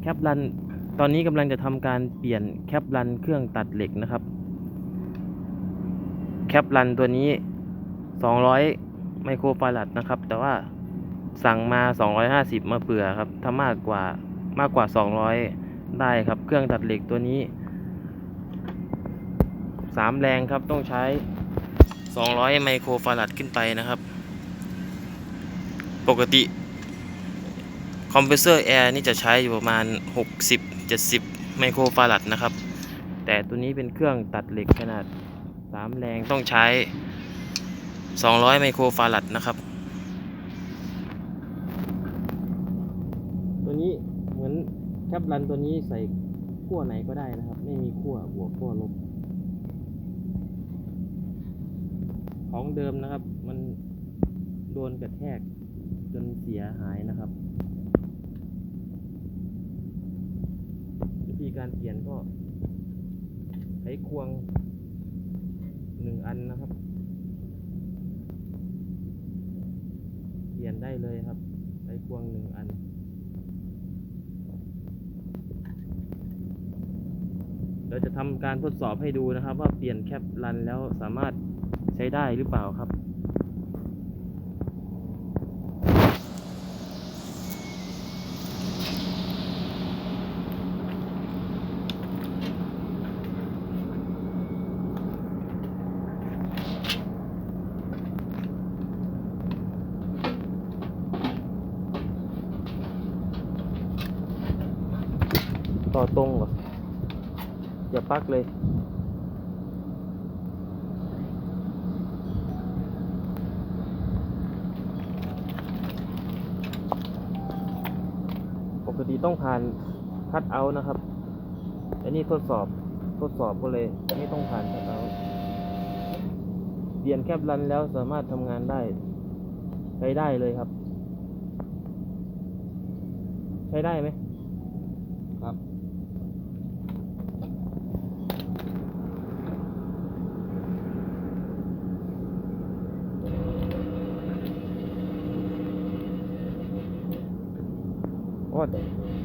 แคปรันตอนนี้กำลังจะทำการเปลี่ยนแคปรันเครื่องตัดเหล็กนะครับ แคปรันตัวนี้ 200 ไมโครฟารัดนะครับ แต่ว่าสั่งมา 250 มาเผื่อครับ ถ้ามากกว่ามากกว่า 200 ได้ครับ เครื่องตัดเหล็กตัวนี้ 3 แรงครับต้องใช้ 200 ไมโครฟารัดขึ้นไปนะครับ ปกติ คอมเพรสเซอร์แอร์นี่จะใช้อยู่ประมาณ 60-70 ไมโครฟารัดนะครับ แต่ตัวนี้เป็นเครื่องตัดเหล็กขนาด 3 แรงต้องใช้ 200 ไมโครฟารัดนะครับ ตัวนี้เหมือนแคปรันตัวนี้ใส่ขั้วไหนก็ได้นะครับ ไม่มีขั้วบวกขั้วลบ ของเดิมนะครับ มันโดนกระแทกจนเสียหายนะครับ วิธีการเปลี่ยนก็ใช้ควงหนึ่งอันนะครับ เปลี่ยนได้เลยครับ ใช้ควงหนึ่งอันเราจะทำการทดสอบให้ดูนะครับ ว่าเปลี่ยนแคปรันแล้วสามารถใช้ได้หรือเปล่าครับ ต่อตรงเหรอ อย่าปักเลย ปกติต้องผ่านคัดเอานะครับ อันนี้ทดสอบ ทดสอบก็เลยไม่ต้องผ่านคัดเอาเปลี่ยนแคปรันแล้วสามารถทำงานได้ ใช้ได้เลยครับ ใช้ได้ไหม โอ้